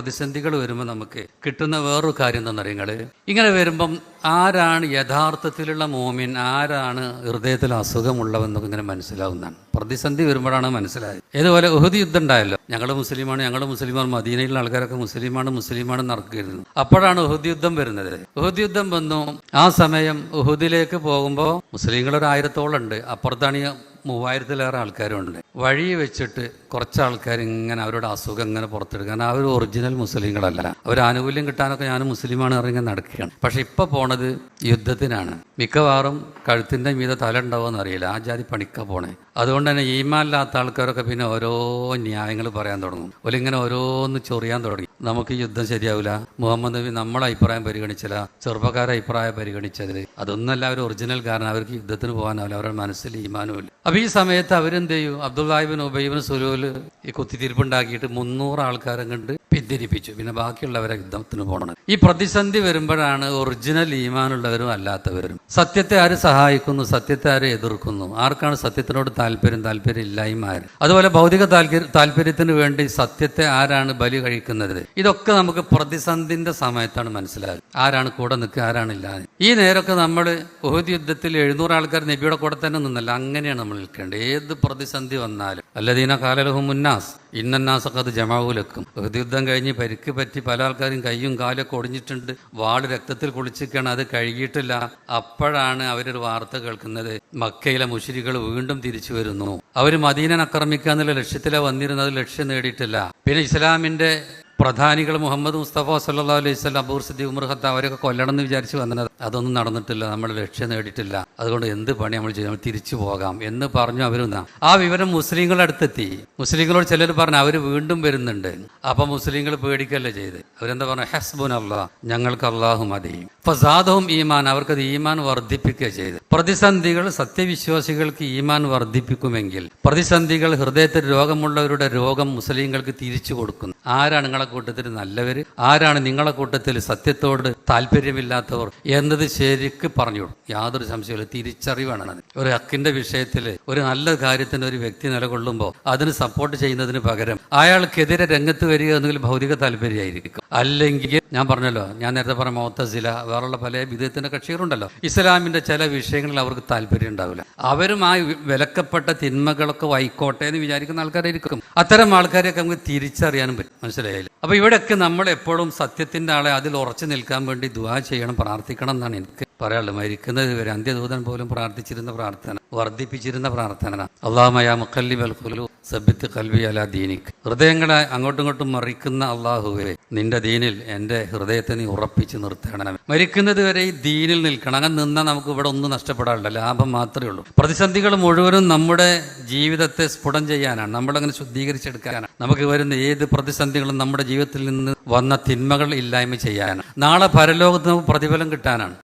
പ്രതിസന്ധികൾ വരുമ്പോൾ നമുക്ക് കിട്ടുന്ന വേറൊരു കാര്യം എന്താണെന്ന് അറിയങ്ങൾ ഇങ്ങനെ വരുമ്പം ആരാണ് യഥാർത്ഥത്തിലുള്ള മോമിൻ ആരാണ് ഹൃദയത്തിൽ അസുഖമുള്ളവെന്നൊക്കെ ഇങ്ങനെ മനസ്സിലാവുന്നതാണ്. പ്രതിസന്ധി വരുമ്പോഴാണ് മനസ്സിലായത്. ഏതുപോലെ ഉഹുദി യുദ്ധം ഉണ്ടായല്ലോ. ഞങ്ങൾ മുസ്ലിമാണ് ഞങ്ങൾ മുസ്ലിമാണ് മദീനയിലുള്ള ആൾക്കാരൊക്കെ മുസ്ലിമാണ് മുസ്ലിമാണ് നടക്കുകയായിരുന്നു അപ്പോഴാണ് ഉഹുദി യുദ്ധം വരുന്നത്. ഉഹുദ് യുദ്ധം വന്നു. ആ സമയം ഉഹുദിലേക്ക് പോകുമ്പോൾ മുസ്ലിങ്ങൾ ഒരു ആയിരത്തോളം ഉണ്ട്. അപ്പുറത്താണ് മൂവായിരത്തിലേറെ ആൾക്കാരുണ്ട് വഴി വെച്ചിട്ട് കുറച്ച് ആൾക്കാർ ഇങ്ങനെ അവരുടെ അസുഖം ഇങ്ങനെ പുറത്തെടുക്കുക കാരണം അവർ ഒറിജിനൽ മുസ്ലിങ്ങളല്ല. അവർ ആനുകൂല്യം കിട്ടാനൊക്കെ ഞാൻ മുസ്ലിമാണ് ഇറങ്ങി നടക്കുകയാണ്. പക്ഷെ ഇപ്പൊ പോണത് യുദ്ധത്തിനാണ്. മിക്കവാറും കഴുത്തിന്റെ മീത തല ഉണ്ടാവുമെന്ന് അറിയില്ല ആ ജാതി പണിക്ക പോണേ. അതുകൊണ്ട് തന്നെ ഈമാനില്ലാത്ത ആൾക്കാരൊക്കെ പിന്നെ ഓരോ ന്യായങ്ങൾ പറയാൻ തുടങ്ങും. ഒലിങ്ങനെ ഓരോന്ന് ചൊറിയാൻ തുടങ്ങി. നമുക്ക് യുദ്ധം ശരിയാവില്ല മുഹമ്മദ് നബി നമ്മളെ അഭിപ്രായം പരിഗണിച്ചില്ല. ചെറുപ്പക്കാരെ അഭിപ്രായം പരിഗണിച്ചതിൽ. അതൊന്നല്ല അവർ ഒറിജിനൽ കാരണം അവർക്ക് യുദ്ധത്തിന് പോകാനാവില്ല. അവരുടെ മനസ്സിൽ ഈമാനുമില്ല. അപ്പൊ ഈ സമയത്ത് അവരെന്ത് ചെയ്യും? അബ്ദുല്ലാഹിബിൻ ഉബൈബിൻ സ്വരൂപിൽ ഈ കുത്തിത്തിരിപ്പുണ്ടാക്കിയിട്ട് മുന്നൂറ് ആൾക്കാരെ കണ്ട് പിന്തിരിപ്പിച്ചു പിന്നെ ബാക്കിയുള്ളവരെ യുദ്ധത്തിന് പോകണം. ഈ പ്രതിസന്ധി വരുമ്പോഴാണ് ഒറിജിനൽ ഈമാനുള്ളവരും അല്ലാത്തവരും. സത്യത്തെ ആര് സഹായിക്കുന്നു? സത്യത്തെ ആര് എതിർക്കുന്നു? ആർക്കാണ് സത്യത്തിനോട് താല്പര്യം? താല്പര്യം ഇല്ലായ്മ ആര്? അതുപോലെ ഭൗതിക താല്പര്യ താല്പര്യത്തിന് വേണ്ടി സത്യത്തെ ആരാണ് ബലി കഴിക്കുന്നത്? ഇതൊക്കെ നമുക്ക് പ്രതിസന്ധിന്റെ സമയത്താണ് മനസ്സിലാകുക ആരാണ് കൂടെ നിൽക്കുക ആരാണ് ഇല്ലാതെ ഈ നേരമൊക്കെ നമ്മൾ ഉഹദ് യുദ്ധത്തിൽ എഴുന്നൂറ് ആൾക്കാർ നബിയുടെ കൂടെ തന്നെ നിന്നല്ല. അങ്ങനെയാണ് നമ്മൾ നിൽക്കേണ്ടത്. ഏത് പ്രതിസന്ധി വന്നാലും. അല്ലദീന കാലലഹു മുന്നാസ് ഇന്നന്നാസൊക്കെ അത് ജമാവൂലക്കും യുദ്ധം പരിക്ക് പറ്റി പല ആൾക്കാരും കയ്യും കാലൊക്കെ ഒടിഞ്ഞിട്ടുണ്ട്. വാൾ രക്തത്തിൽ കുളിച്ചിരിക്കുകയാണ്. അത് കഴുകിയിട്ടില്ല അപ്പോഴാണ് അവരൊരു വാർത്ത കേൾക്കുന്നത്. മക്കയിലെ മുഷിരികൾ വീണ്ടും തിരിച്ചു വരുന്നു. അവർ മദീനൻ ആക്രമിക്കുക എന്നുള്ള ലക്ഷ്യത്തിലാണ് വന്നിരുന്നത്. ലക്ഷ്യം നേടിയിട്ടില്ല. പിന്നെ ഇസ്ലാമിന്റെ പ്രധാനികൾ മുഹമ്മദ് മുസ്തഫ സല്ലാ അലൈഹി സ്വലം അബൂർ സിദ്ദി ഉമർ ഖത്ത അവരൊക്കെ കൊല്ലണം എന്ന് വിചാരിച്ച് വന്നത്. അതൊന്നും നടന്നിട്ടില്ല നമ്മൾ ലക്ഷ്യം നേടിയിട്ടില്ല. അതുകൊണ്ട് എന്ത് പണി നമ്മൾ ചെയ്യും? തിരിച്ചു പോകാം എന്ന് പറഞ്ഞു അവരും ആ വിവരം മുസ്ലിങ്ങളുടെ അടുത്തെത്തി. മുസ്ലിങ്ങളോട് ചിലർ പറഞ്ഞു അവർ വീണ്ടും വരുന്നുണ്ട്. അപ്പൊ മുസ്ലിങ്ങൾ പേടിക്കല്ലേ ചെയ്ത്? അവരെന്താ പറഞ്ഞു? ഹസ്ബുൻ അള്ളാഹ് ഞങ്ങൾക്ക് അള്ളാഹു മതി. ഫസാദവും ഈമാൻ അവർക്കത് ഈമാൻ വർദ്ധിപ്പിക്കുക ചെയ്ത്. പ്രതിസന്ധികൾ സത്യവിശ്വാസികൾക്ക് ഈമാൻ വർദ്ധിപ്പിക്കുമെങ്കിൽ പ്രതിസന്ധികൾ ഹൃദയത്തിൽ രോഗമുള്ളവരുടെ രോഗം മുസ്ലിങ്ങൾക്ക് തിരിച്ചു കൊടുക്കുന്നു. ആരാണ് നിങ്ങളെ കൂട്ടത്തിൽ നല്ലവര്? ആരാണ് നിങ്ങളെ കൂട്ടത്തിൽ സത്യത്തോട് താല്പര്യമില്ലാത്തവർ? എന്നത് ശരിക്ക് പറഞ്ഞു യാതൊരു സംശയമില്ല തിരിച്ചറിവാണ് ഒരു അക്കിന്റെ വിഷയത്തിൽ ഒരു നല്ല കാര്യത്തിന് ഒരു വ്യക്തി നിലകൊള്ളുമ്പോൾ അതിന് സപ്പോർട്ട് ചെയ്യുന്നതിന് പകരം അയാൾക്കെതിരെ രംഗത്ത് വരിക എന്നെങ്കിൽ ഭൗതിക താല്പര്യമായിരിക്കും. അല്ലെങ്കിൽ ഞാൻ പറഞ്ഞല്ലോ ഞാൻ നേരത്തെ പറഞ്ഞ മോത്തസില വേറെയുള്ള പല വിധത്തിന്റെ കക്ഷികളുണ്ടല്ലോ. ഇസ്ലാമിന്റെ ചില വിഷയങ്ങളിൽ അവർക്ക് താല്പര്യം ഉണ്ടാവില്ല. അവരും ആ വിലക്കപ്പെട്ട തിന്മകളൊക്കെ വായിക്കോട്ടെ എന്ന് വിചാരിക്കുന്ന ആൾക്കാരായിരിക്കും. അത്തരം ആൾക്കാരെയൊക്കെ നമുക്ക് തിരിച്ചറിയാനും പറ്റും. മനസ്സിലായാലും അപ്പോൾ ഇവിടെയൊക്കെ നമ്മൾ എപ്പോഴും സത്യത്തിന്റെ ആളെ അതിൽ ഉറച്ചു നിൽക്കാൻ വേണ്ടി ദുവാ ചെയ്യണം പ്രാർത്ഥിക്കണം എന്നാണ് എനിക്ക് പറയാനുള്ളത്. മരിക്കുന്നത് വരെ അന്ത്യദൂതൻ പോലും പ്രാർത്ഥിച്ചിരുന്ന പ്രാർത്ഥന വർദ്ധിപ്പിച്ചിരുന്ന പ്രാർത്ഥന. അള്ളാമയ മുക്കല്ലി ബൽഖുലു സബിത്ത് കൽവി അല ദീനിക്. ഹൃദയങ്ങളെ അങ്ങോട്ടും ഇങ്ങോട്ടും മറിക്കുന്ന അള്ളാഹുവെ നിന്റെ ദീനിൽ എന്റെ ഹൃദയത്തെ നീ ഉറപ്പിച്ച് നിർത്തണം മരിക്കുന്നത് വരെ ഈ ദീനിൽ നിൽക്കണം. അങ്ങനെ നിന്നാൽ നമുക്ക് ഇവിടെ ഒന്നും നഷ്ടപ്പെടാറില്ല. ലാഭം മാത്രമേ ഉള്ളൂ. പ്രതിസന്ധികൾ മുഴുവനും നമ്മുടെ ജീവിതത്തെ സ്ഫുടം ചെയ്യാനാണ്. നമ്മളങ്ങനെ ശുദ്ധീകരിച്ചെടുക്കാനാണ്. നമുക്ക് വരുന്ന ഏത് പ്രതിസന്ധികളും നമ്മുടെ ജീവിതത്തിൽ നിന്ന് വന്ന തിന്മകൾ ഇല്ലായ്മ ചെയ്യാനാണ്. നാളെ പരലോകത്ത് നമുക്ക് പ്രതിഫലം കിട്ടാനാണ്.